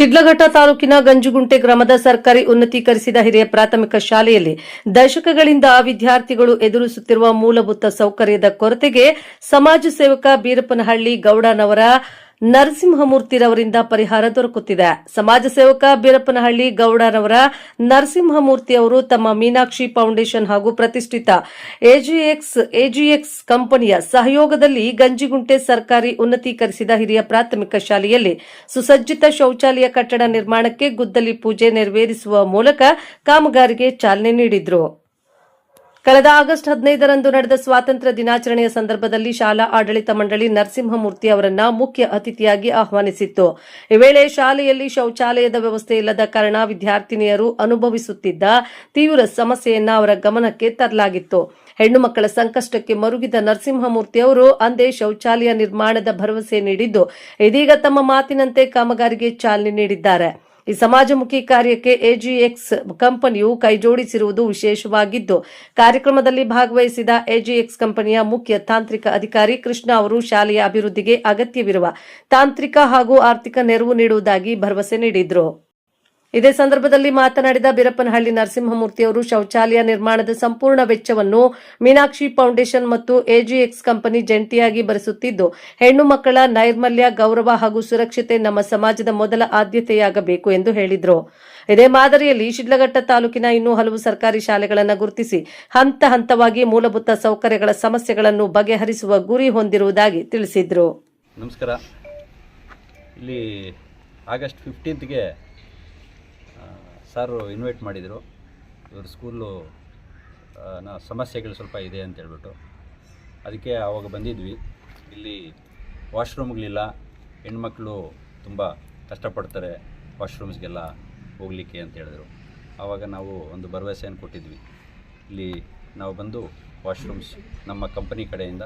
ಶಿಡ್ಲಘಟ್ಟ ತಾಲೂಕಿನ ಗಂಜುಗುಂಟೆ ಗ್ರಾಮದ ಸರ್ಕಾರಿ ಉನ್ನತೀಕರಿಸಿದ ಹಿರಿಯ ಪ್ರಾಥಮಿಕ ಶಾಲೆಯಲ್ಲಿ ದಶಕಗಳಿಂದ ವಿದ್ಯಾರ್ಥಿಗಳು ಎದುರಿಸುತ್ತಿರುವ ಮೂಲಭೂತ ಸೌಕರ್ಯದ ಕೊರತೆಗೆ ಸಮಾಜ ಸೇವಕ ಬೀರಪ್ಪನಹಳ್ಳಿ ಗೌಡನವರ ನರಸಿಂಹಮೂರ್ತಿರವರಿಂದ ಪರಿಹಾರ ದೊರಕುತ್ತಿದೆ. ಸಮಾಜ ಸೇವಕ ಬೀರಪ್ಪನಹಳ್ಳಿ ಗೌಡರವರ ನರಸಿಂಹಮೂರ್ತಿ ಅವರು ತಮ್ಮ ಮೀನಾಕ್ಷಿ ಫೌಂಡೇಶನ್ ಹಾಗೂ ಪ್ರತಿಷ್ಠಿತ ಎಜಿಎಕ್ಸ್ ಎಜಿಎಕ್ಸ್ ಕಂಪನಿಯ ಸಹಯೋಗದಲ್ಲಿ ಗಂಜಿಗುಂಟೆ ಸರ್ಕಾರಿ ಉನ್ನತೀಕರಿಸಿದ ಹಿರಿಯ ಪ್ರಾಥಮಿಕ ಶಾಲೆಯಲ್ಲಿ ಸುಸಜ್ಜಿತ ಶೌಚಾಲಯ ಕಟ್ಟಡ ನಿರ್ಮಾಣಕ್ಕೆ ಗುದ್ದಲಿ ಪೂಜೆ ನೆರವೇರಿಸುವ ಮೂಲಕ ಕಾಮಗಾರಿಗೆ ಚಾಲನೆ ನೀಡಿದ್ರು. ಕಳೆದ ಆಗಸ್ಟ್ ಹದಿನೈದರಂದು ನಡೆದ ಸ್ವಾತಂತ್ರ್ಯ ದಿನಾಚರಣೆಯ ಸಂದರ್ಭದಲ್ಲಿ ಶಾಲಾ ಆಡಳಿತ ಮಂಡಳಿ ನರಸಿಂಹಮೂರ್ತಿ ಅವರನ್ನ ಮುಖ್ಯ ಅತಿಥಿಯಾಗಿ ಆಹ್ವಾನಿಸಿತ್ತು. ಈ ವೇಳೆ ಶಾಲೆಯಲ್ಲಿ ಶೌಚಾಲಯದ ವ್ಯವಸ್ಥೆ ಇಲ್ಲದ ಕಾರಣ ವಿದ್ಯಾರ್ಥಿನಿಯರು ಅನುಭವಿಸುತ್ತಿದ್ದ ತೀವ್ರ ಸಮಸ್ಯೆಯನ್ನ ಅವರ ಗಮನಕ್ಕೆ ತರಲಾಗಿತ್ತು. ಹೆಣ್ಣು ಮಕ್ಕಳ ಸಂಕಷ್ಟಕ್ಕೆ ಮರುಗಿದ ನರಸಿಂಹಮೂರ್ತಿ ಅವರು ಅಂದೇ ಶೌಚಾಲಯ ನಿರ್ಮಾಣದ ಭರವಸೆ ನೀಡಿದ್ದು, ಇದೀಗ ತಮ್ಮ ಮಾತಿನಂತೆ ಕಾಮಗಾರಿಗೆ ಚಾಲನೆ ನೀಡಿದ್ದಾರೆ. ಈ ಸಮಾಜಮುಖಿ ಕಾರ್ಯಕ್ಕೆ ಎಜಿಎಕ್ಸ್ ಕಂಪನಿಯು ಕೈಜೋಡಿಸಿರುವುದು ವಿಶೇಷವಾಗಿದ್ದು, ಕಾರ್ಯಕ್ರಮದಲ್ಲಿ ಭಾಗವಹಿಸಿದ ಎಜಿಎಕ್ಸ್ ಕಂಪನಿಯ ಮುಖ್ಯ ತಾಂತ್ರಿಕ ಅಧಿಕಾರಿ ಕೃಷ್ಣ ಅವರು ಶಾಲೆಯ ಅಭಿವೃದ್ಧಿಗೆ ಅಗತ್ಯವಿರುವ ತಾಂತ್ರಿಕ ಹಾಗೂ ಆರ್ಥಿಕ ನೆರವು ನೀಡುವುದಾಗಿ ಭರವಸೆ ನೀಡಿದ್ರು. ಇದೇ ಸಂದರ್ಭದಲ್ಲಿ ಮಾತನಾಡಿದ ಬೀರಪ್ಪನಹಳ್ಳಿ ನರಸಿಂಹಮೂರ್ತಿ ಅವರು ಶೌಚಾಲಯ ನಿರ್ಮಾಣದ ಸಂಪೂರ್ಣ ವೆಚ್ಚವನ್ನು ಮೀನಾಕ್ಷಿ ಫೌಂಡೇಶನ್ ಮತ್ತು ಎಜಿಎಕ್ಸ್ ಕಂಪನಿ ಜಂಟಿಯಾಗಿ ಭರಿಸುತ್ತಿದ್ದು, ಹೆಣ್ಣು ಮಕ್ಕಳ ನೈರ್ಮಲ್ಯ, ಗೌರವ ಹಾಗೂ ಸುರಕ್ಷತೆ ನಮ್ಮ ಸಮಾಜದ ಮೊದಲ ಆದ್ಯತೆಯಾಗಬೇಕು ಎಂದು ಹೇಳಿದರು. ಇದೇ ಮಾದರಿಯಲ್ಲಿ ಶಿಡ್ಲಘಟ್ಟ ತಾಲೂಕಿನ ಇನ್ನೂ ಹಲವು ಸರ್ಕಾರಿ ಶಾಲೆಗಳನ್ನು ಗುರುತಿಸಿ, ಹಂತ ಹಂತವಾಗಿ ಮೂಲಭೂತ ಸೌಕರ್ಯಗಳ ಸಮಸ್ಯೆಗಳನ್ನು ಬಗೆಹರಿಸುವ ಗುರಿ ಹೊಂದಿರುವುದಾಗಿ ತಿಳಿಸಿದರು. ಆಗಸ್ಟ್ ಫಿಫ್ಟೀನ್ತ್ಗೆ ಸಾರು ಇನ್ವೈಟ್ ಮಾಡಿದರು. ಇವ್ರ ಸ್ಕೂಲು ಸಮಸ್ಯೆಗಳು ಸ್ವಲ್ಪ ಇದೆ ಅಂತ ಹೇಳ್ಬಿಟ್ಟು. ಅದಕ್ಕೆ ಆವಾಗ ಬಂದಿದ್ವಿ. ಇಲ್ಲಿ ವಾಶ್ರೂಮ್ಗಳಿಲ್ಲ ಹೆಣ್ಮಕ್ಳು ತುಂಬ ಕಷ್ಟಪಡ್ತಾರೆ ವಾಶ್ರೂಮ್ಸ್ಗೆಲ್ಲ ಹೋಗಲಿಕ್ಕೆ ಅಂತ ಹೇಳಿದ್ರು. ಆವಾಗ ನಾವು ಒಂದು ಭರವಸೆಯನ್ನು ಕೊಟ್ಟಿದ್ವಿ. ಇಲ್ಲಿ ನಾವು ಬಂದು ವಾಶ್ರೂಮ್ಸ್ ನಮ್ಮ ಕಂಪನಿ ಕಡೆಯಿಂದ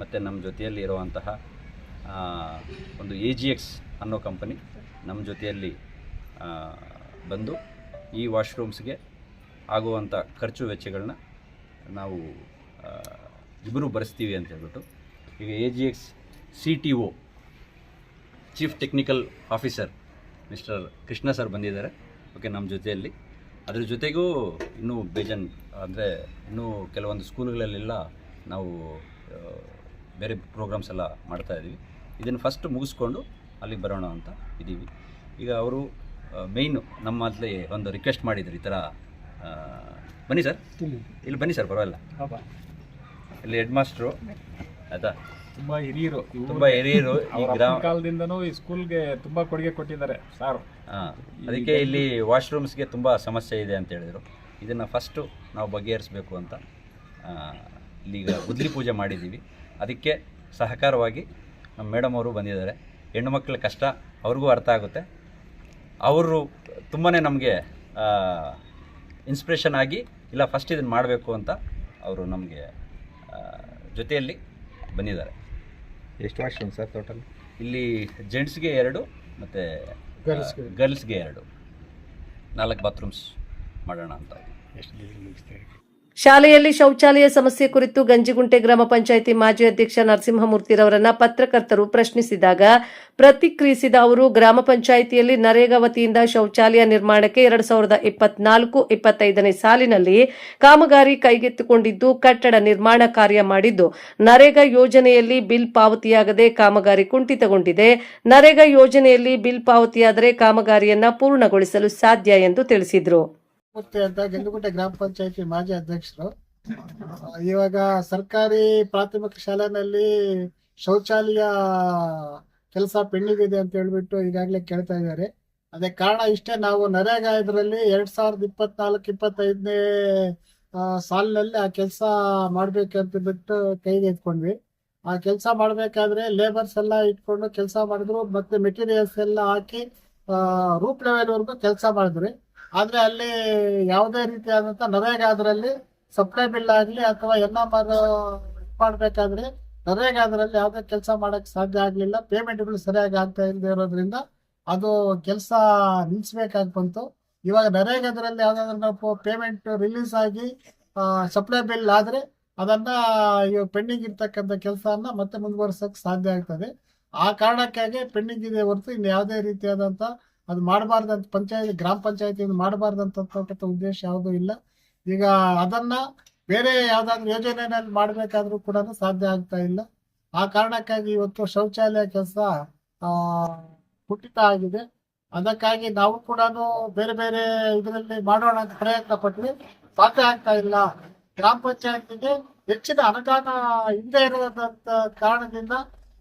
ಮತ್ತು ನಮ್ಮ ಜೊತೆಯಲ್ಲಿ ಇರುವಂತಹ ಒಂದು ಎ ಜಿ ಎಕ್ಸ್ ಅನ್ನೋ ಕಂಪನಿ ನಮ್ಮ ಜೊತೆಯಲ್ಲಿ ಬಂದು ಈ ವಾಶ್ರೂಮ್ಸ್ಗೆ ಆಗುವಂಥ ಖರ್ಚು ವೆಚ್ಚಗಳನ್ನ ನಾವು ಇಬ್ಬರು ಬರೆಸ್ತೀವಿ ಅಂತ ಹೇಳ್ಬಿಟ್ಟು, ಈಗ A G X C T O chief technical officer mister Krishna sir ಬಂದಿದ್ದಾರೆ, ಓಕೆ, ನಮ್ಮ ಜೊತೆಯಲ್ಲಿ. ಅದ್ರ ಜೊತೆಗೂ ಇನ್ನೂ ಬೇಜನ್, ಅಂದರೆ ಇನ್ನೂ ಕೆಲವೊಂದು ಸ್ಕೂಲ್ಗಳಲ್ಲೆಲ್ಲ ನಾವು ಬೇರೆ ಪ್ರೋಗ್ರಾಮ್ಸ್ ಎಲ್ಲ ಮಾಡ್ತಾಯಿದ್ದೀವಿ ಇದನ್ನು ಫಸ್ಟ್ ಮುಗಿಸ್ಕೊಂಡು ಅಲ್ಲಿಗೆ ಬರೋಣ ಅಂತ ಇದ್ದೀವಿ ಈಗ ಅವರು ಮೇಯ್ನು ನಮ್ಮಲ್ಲಿ ಒಂದು ರಿಕ್ವೆಸ್ಟ್ ಮಾಡಿದ್ರು ಈ ಥರ ಬನ್ನಿ ಸರ್ ಇಲ್ಲಿ ಬನ್ನಿ ಸರ್ ಪರವಾಗಿಲ್ಲ. ಇಲ್ಲಿ ಹೆಡ್ ಮಾಸ್ಟ್ರು ಆಯ್ತಾ? ತುಂಬಾ ಹಿರಿಯರು. ತುಂಬ ಹಿರಿಯರು ಈ ಗ್ರಾಮ ಕಾಲದಿಂದನೂ ಈ ಸ್ಕೂಲ್ಗೆ ತುಂಬಾ ಕೊಡುಗೆ ಕೊಟ್ಟಿದ್ದಾರೆ ಸಾರ್. ಹಾಂ ಅದಕ್ಕೆ ಇಲ್ಲಿ ವಾಶ್ರೂಮ್ಸ್ಗೆ ತುಂಬ ಸಮಸ್ಯೆ ಇದೆ ಅಂತ ಹೇಳಿದರು. ಇದನ್ನು ಫಸ್ಟು ನಾವು ಬಗೆಹರಿಸಬೇಕು ಅಂತ ಇಲ್ಲಿಗ ಗುದ್ಲಿ ಪೂಜೆ ಮಾಡಿದ್ದೀವಿ. ಅದಕ್ಕೆ ಸಹಕಾರವಾಗಿ ನಮ್ಮ ಮೇಡಮ್ ಅವರು ಬಂದಿದ್ದಾರೆ. ಹೆಣ್ಣು ಮಕ್ಕಳ ಕಷ್ಟ ಅವ್ರಿಗೂ ಅರ್ಥ ಆಗುತ್ತೆ. ಅವರು ತುಂಬಾ ನಮಗೆ ಇನ್ಸ್ಪಿರೇಷನ್ ಆಗಿ ಇಲ್ಲ ಫಸ್ಟ್ ಇದನ್ನು ಮಾಡಬೇಕು ಅಂತ ಅವರು ನಮಗೆ ಜೊತೆಯಲ್ಲಿ ಬಂದಿದ್ದಾರೆ. ಎಷ್ಟು ವಾಶ್ರೂಮ್ ಸರ್ ಟೋಟಲ್ ಇಲ್ಲಿ ಜೆಂಟ್ಸ್ಗೆ ಎರಡು ಮತ್ತು ಗರ್ಲ್ಸ್ಗೆ ಎರಡು. ನಾಲ್ಕು ಬಾತ್ರೂಮ್ಸ್ ಮಾಡೋಣ ಅಂತ. ಎಷ್ಟು ಮುಗಿಸ್ತಾರೆ ಶಾಲೆಯಲ್ಲಿ ಶೌಚಾಲಯ ಸಮಸ್ಯೆ ಕುರಿತು ಗಂಜಿಗುಂಟೆ ಗ್ರಾಮ ಪಂಚಾಯಿತಿ ಮಾಜಿ ಅಧ್ಯಕ್ಷ ನರಸಿಂಹಮೂರ್ತಿರವರನ್ನ ಪತ್ರಕರ್ತರು ಪ್ರಶ್ನಿಸಿದಾಗ ಪ್ರತಿಕ್ರಿಯಿಸಿದ ಅವರು, ಗ್ರಾಮ ಪಂಚಾಯಿತಿಯಲ್ಲಿ ನರೇಗಾ ವತಿಯಿಂದ ಶೌಚಾಲಯ ನಿರ್ಮಾಣಕ್ಕೆ ಎರಡ್ ಸಾವಿರದ ಇಪ್ಪತ್ನಾಲ್ಕು ಇಪ್ಪತ್ತೈದನೇ ಸಾಲಿನಲ್ಲಿ ಕಾಮಗಾರಿ ಕೈಗೆತ್ತಿಕೊಂಡಿದ್ದು, ಕಟ್ಟಡ ನಿರ್ಮಾಣ ಕಾರ್ಯ ಮಾಡಿದ್ದು. ನರೇಗಾ ಯೋಜನೆಯಲ್ಲಿ ಬಿಲ್ ಪಾವತಿಯಾಗದೆ ಕಾಮಗಾರಿ ಕುಂಠಿತಗೊಂಡಿದೆ. ನರೇಗಾ ಯೋಜನೆಯಲ್ಲಿ ಬಿಲ್ ಪಾವತಿಯಾದರೆ ಕಾಮಗಾರಿಯನ್ನ ಪೂರ್ಣಗೊಳಿಸಲು ಸಾಧ್ಯ ಎಂದು ತಿಳಿಸಿದರು. ಮೂರ್ತಿ ಅಂತ ಗೆಂದುಗುಂಟೆ ಗ್ರಾಮ ಪಂಚಾಯತಿ ಮಾಜಿ ಅಧ್ಯಕ್ಷರು. ಇವಾಗ ಸರ್ಕಾರಿ ಪ್ರಾಥಮಿಕ ಶಾಲೆನಲ್ಲಿ ಶೌಚಾಲಯ ಕೆಲಸ ಪೆಂಡಿಂಗ್ ಇದೆ ಅಂತ ಹೇಳ್ಬಿಟ್ಟು ಈಗಾಗಲೇ ಕೇಳ್ತಾ ಇದ್ದಾರೆ. ಅದೇ ಕಾರಣ ಇಷ್ಟೇ ನಾವು ನರೇಗಾ ಇದರಲ್ಲಿ ಎರಡ್ ಸಾವಿರದ ಇಪ್ಪತ್ನಾಲ್ಕು, ಇಪ್ಪತ್ತೈದನೇ ಸಾಲಿನಲ್ಲಿ ಆ ಕೆಲಸ ಮಾಡ್ಬೇಕಂತ ಬಿಟ್ಟು ಕೈಗೆ ಎತ್ಕೊಂಡ್ವಿ. ಆ ಕೆಲಸ ಮಾಡ್ಬೇಕಾದ್ರೆ ಲೇಬರ್ಸ್ ಎಲ್ಲ ಇಟ್ಕೊಂಡು ಕೆಲಸ ಮಾಡಿದ್ರು ಮತ್ತೆ ಮೆಟೀರಿಯಲ್ಸ್ ಎಲ್ಲ ಹಾಕಿ ರೂಪ್ ಲೆವೆಲ್ವರೆಗೂ ಕೆಲಸ ಮಾಡಿದ್ರಿ ಆದ್ರೆ ಅಲ್ಲಿ ಯಾವುದೇ ರೀತಿಯಾದಂತ ನರೇಗಾ ಅದರಲ್ಲಿ ಸಪ್ಲೈ ಬಿಲ್ ಆಗ್ಲಿ ಅಥವಾ ಎನ್ ಎಂ ಆರ್ ಮಾಡ್ಬೇಕಾದ್ರೆ ನರೇಗಾ ಅದರಲ್ಲಿ ಯಾವುದೇ ಕೆಲಸ ಮಾಡಕ್ ಸಾಧ್ಯ ಆಗ್ಲಿಲ್ಲ ಪೇಮೆಂಟ್ಗಳು ಸರಿಯಾಗಿ ಆಗ್ತಾ ಇಲ್ಲದೆ ಇರೋದ್ರಿಂದ ಅದು ಕೆಲಸ ನಿಲ್ಸ್ಬೇಕಾಗಿ ಬಂತು. ಇವಾಗ ನರೇಗಾದ್ರಲ್ಲಿ ಯಾವ್ದಾದ್ರು ನಾವು ಪೇಮೆಂಟ್ ರಿಲೀಸ್ ಆಗಿ ಸಪ್ಲೈ ಬಿಲ್ ಆದ್ರೆ ಅದನ್ನ ಇವಾಗ ಪೆಂಡಿಂಗ್ ಇರ್ತಕ್ಕಂಥ ಕೆಲಸನ ಮತ್ತೆ ಮುಂದುವರ್ಸಕ್ ಸಾಧ್ಯ ಆಗ್ತದೆ. ಆ ಕಾರಣಕ್ಕಾಗಿ ಪೆಂಡಿಂಗ್ ಇದೆ ಹೊರತು ಇನ್ನು ಯಾವುದೇ ರೀತಿಯಾದಂತ ಅದು ಮಾಡಬಾರ್ದಂತ ಪಂಚಾಯತ್, ಗ್ರಾಮ ಪಂಚಾಯತಿಯಿಂದ ಮಾಡಬಾರ್ದಂತಕ್ಕಂಥ ಉದ್ದೇಶ ಯಾವುದೂ ಇಲ್ಲ. ಈಗ ಅದನ್ನ ಬೇರೆ ಯಾವ್ದಾದ್ರು ಯೋಜನೆಯಲ್ಲಿ ಮಾಡಬೇಕಾದ್ರೂ ಕೂಡ ಸಾಧ್ಯ ಆಗ್ತಾ ಇಲ್ಲ. ಆ ಕಾರಣಕ್ಕಾಗಿ ಇವತ್ತು ಶೌಚಾಲಯ ಕೆಲಸ ಕುಟಿತ ಆಗಿದೆ. ಅದಕ್ಕಾಗಿ ನಾವು ಕೂಡ ಬೇರೆ ಬೇರೆ ಇದರಲ್ಲಿ ಮಾಡೋಣ ಅಂತ ಪ್ರಯತ್ನ ಪಟ್ವಿ. ಸಾಧ್ಯ ಆಗ್ತಾ ಇಲ್ಲ. ಗ್ರಾಮ ಪಂಚಾಯತಿಗೆ ಹೆಚ್ಚಿನ ಅನುದಾನ ಹಿಂದೆ ಇರೋದಂತ ಕಾರಣದಿಂದ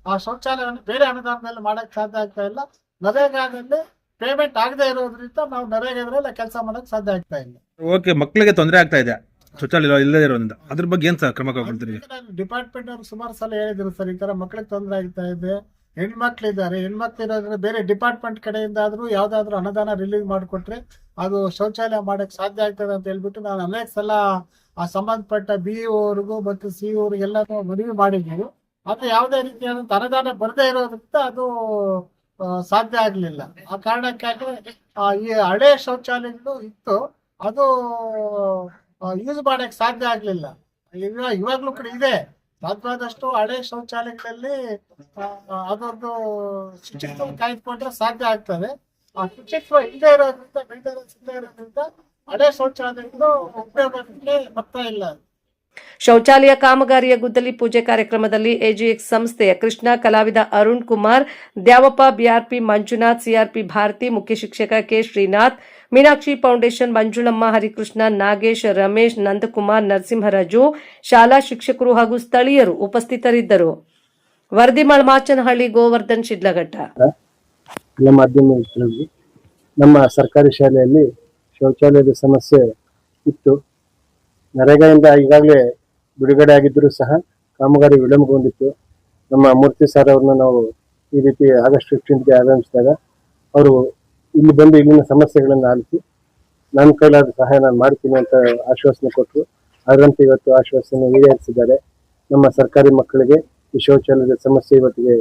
ಆ ಶೌಚಾಲಯವನ್ನು ಬೇರೆ ಅನುದಾನದಲ್ಲಿ ಮಾಡಕ್ ಸಾಧ್ಯ ಆಗ್ತಾ ಇಲ್ಲ. ನರೇಗಾದಲ್ಲಿ ಪೇಮೆಂಟ್ ಆಗದೆ ಇರೋದ್ರಿಂದ ನಾವು ನರೇಗಾದಲ್ಲಿ ಕೆಲಸ ಮಾಡಕ್ ಸಾಧ್ಯ ಆಗ್ತಾ ಇಲ್ಲ. ಓಕೆ ಮಕ್ಕಳಿಗೆ ತೊಂದರೆ ಆಗ್ತಾ ಇದೆ. ಶೌಚಾಲಯ ಇಲ್ಲದೇ ಇರೋದ್ರಿಂದ. ಅದ್ರ ಬಗ್ಗೆ ಏನ್ ಸರ್ ಕ್ರಮ ಕೈಗೊಳ್ತೀರಿ? ಡಿಪಾರ್ಟ್ಮೆಂಟ್ ಅವ್ರು ಸುಮಾರು ಸಲ ಹೇಳಿದ್ರು ಸರ್ ಈ ತರ ಮಕ್ಕಳಿಗೆ ತೊಂದರೆ ಆಗ್ತಾ ಇದೆ. ಹೆಣ್ಮಕ್ಳಿದ್ದಾರೆ. ಹೆಣ್ಮಕ್ಳು ಇರೋದ್ರೆ ಬೇರೆ ಡಿಪಾರ್ಟ್ಮೆಂಟ್ ಕಡೆಯಿಂದ ಆದ್ರೂ ಯಾವ್ದಾದ್ರು ಅನುದಾನ ರಿಲೀಸ್ ಮಾಡಿಕೊಟ್ರೆ ಅದು ಶೌಚಾಲಯ ಮಾಡಕ್ ಸಾಧ್ಯ ಆಗ್ತದೆ ಅಂತ ಹೇಳ್ಬಿಟ್ಟು ನಾನು ಅನೇಕ ಸಲ ಆ ಸಂಬಂಧಪಟ್ಟ ಬಿ ಅವ್ರಿಗೂ ಮತ್ತು ಸಿ ಅವ್ರಿಗೆಲ್ಲನೂ ಮನವಿ ಮಾಡಿದ್ದೀವಿ ಅದು ಯಾವುದೇ ರೀತಿಯಾದಂತ ಅನುದಾನ ಬರದೇ ಇರೋದ್ರಿಂದ ಅದು ಸಾಧ್ಯ ಆಗ್ಲಿಲ್ಲ. ಆ ಕಾರಣಕ್ಕಾಗಿ ಈ ಹಳೆ ಶೌಚಾಲಯಗಳು ಇತ್ತು. ಅದು ಯೂಸ್ ಮಾಡಕ್ ಸಾಧ್ಯ ಆಗ್ಲಿಲ್ಲ. ಈಗ ಇವಾಗ್ಲೂ ಕೂಡ ಇದೆ. ಸಾಧ್ಯವಾದಷ್ಟು ಹಳೆ ಶೌಚಾಲಯಗಳಲ್ಲಿ ಅದೊಂದು ಶುಚಿತ್ವ ಕಾಯ್ದುಕೊಂಡ್ರೆ ಸಾಧ್ಯ ಆಗ್ತದೆ. ಆ ಶುಚಿತ್ವ ಇಲ್ಲದೆ ಇರೋದ್ರಿಂದ ಮೇಂಟೆನೆನ್ಸ್ ಇರೋದ್ರಿಂದ ಹಳೆ ಶೌಚಾಲಯಗಳು ಉಪಯೋಗಕ್ಕೆ ಬರ್ತಾ ಇಲ್ಲ. ಶೌಚಾಲಯ ಕಾಮಗಾರಿಯ ಗುದ್ದಲಿ ಪೂಜೆ ಕಾರ್ಯಕ್ರಮದಲ್ಲಿ ಎಜಿಎಕ್ಸ್ ಸಂಸ್ಥೆಯ ಕೃಷ್ಣ ಕಲಾವಿದ ಅರುಣ್ ಕುಮಾರ್, ದ್ಯಾವಪ್ಪ ಬಿಆರ್ಪಿ ಮಂಜುನಾಥ್, ಸಿಆರ್ಪಿ ಭಾರತಿ ಮುಖ್ಯ ಶಿಕ್ಷಕ ಕೆ ಶ್ರೀನಾಥ್, ಮೀನಾಕ್ಷಿ ಫೌಂಡೇಶನ್ ಮಂಜುಳಮ್ಮ, ಹರಿಕೃಷ್ಣ ನಾಗೇಶ್, ರಮೇಶ್ ನಂದಕುಮಾರ್, ನರಸಿಂಹರಾಜು, ಶಾಲಾ ಶಿಕ್ಷಕರು ಹಾಗೂ ಸ್ಥಳೀಯರು ಉಪಸ್ಥಿತರಿದ್ದರು. ವರದಿ ಮಳಮಾಚನಹಳ್ಳಿ ಗೋವರ್ಧನ್ ಶಿಡ್ಲಘಟ್ಟ. ನಮ್ಮ ಸರ್ಕಾರಿ ಶಾಲೆಯಲ್ಲಿ ಶೌಚಾಲಯದ ಸಮಸ್ಯೆ ಇತ್ತು. ನರೇಗಾದಿಂದ ಈಗಾಗಲೇ ಬಿಡುಗಡೆ ಆಗಿದ್ದರೂ ಸಹ ಕಾಮಗಾರಿ ವಿಳಂಬಗೊಂಡಿತ್ತು. ನಮ್ಮ ಮೂರ್ತಿ ಸರ್ ಅವ್ರನ್ನ ನಾವು ಈ ರೀತಿ ಆಗಸ್ಟ್ ಫಿಫ್ಟೀನ್ಗೆ ಆಗಮಿಸಿದಾಗ ಅವರು ಇಲ್ಲಿ ಬಂದು ಇಲ್ಲಿನ ಸಮಸ್ಯೆಗಳನ್ನು ಆಲಿಸಿ, ನನ್ನ ಕೈಲಾದ ಸಹಾಯ ನಾನು ಮಾಡ್ತೀನಿ ಅಂತ ಆಶ್ವಾಸನೆ ಕೊಟ್ಟರು. ಅದರಂತೆ ಇವತ್ತು ಆಶ್ವಾಸನೆ ಈಡೇರಿಸಿದ್ದಾರೆ. ನಮ್ಮ ಸರ್ಕಾರಿ ಮಕ್ಕಳಿಗೆ ಈ ಶೌಚಾಲಯದ ಸಮಸ್ಯೆ ಇವತ್ತಿಗೆ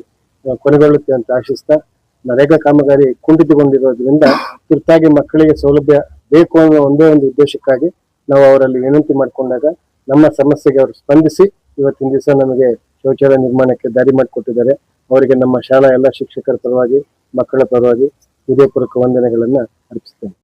ಕೊನೆಗೊಳ್ಳುತ್ತೆ ಅಂತ ಆಶಿಸ್ತಾ, ನರೇಗಾ ಕಾಮಗಾರಿ ಕುಂಠಿತಗೊಂಡಿರೋದ್ರಿಂದ ತುರ್ತಾಗಿ ಮಕ್ಕಳಿಗೆ ಸೌಲಭ್ಯ ಬೇಕು ಅನ್ನೋ ಒಂದೇ ಒಂದು ಉದ್ದೇಶಕ್ಕಾಗಿ ನಾವು ಅವರಲ್ಲಿ ವಿನಂತಿ ಮಾಡಿಕೊಂಡಾಗ ನಮ್ಮ ಸಮಸ್ಯೆಗೆ ಅವರು ಸ್ಪಂದಿಸಿ ಇವತ್ತಿನ ದಿವಸ ನಮಗೆ ಶೌಚಾಲಯ ನಿರ್ಮಾಣಕ್ಕೆ ದಾರಿ ಮಾಡಿಕೊಟ್ಟಿದ್ದಾರೆ. ಅವರಿಗೆ ನಮ್ಮ ಶಾಲಾ ಎಲ್ಲ ಶಿಕ್ಷಕರ ಪರವಾಗಿ, ಮಕ್ಕಳ ಪರವಾಗಿ ಹೃದಯಪೂರ್ವಕ ವಂದನೆಗಳನ್ನ ಅರ್ಪಿಸ್ತೇನೆ.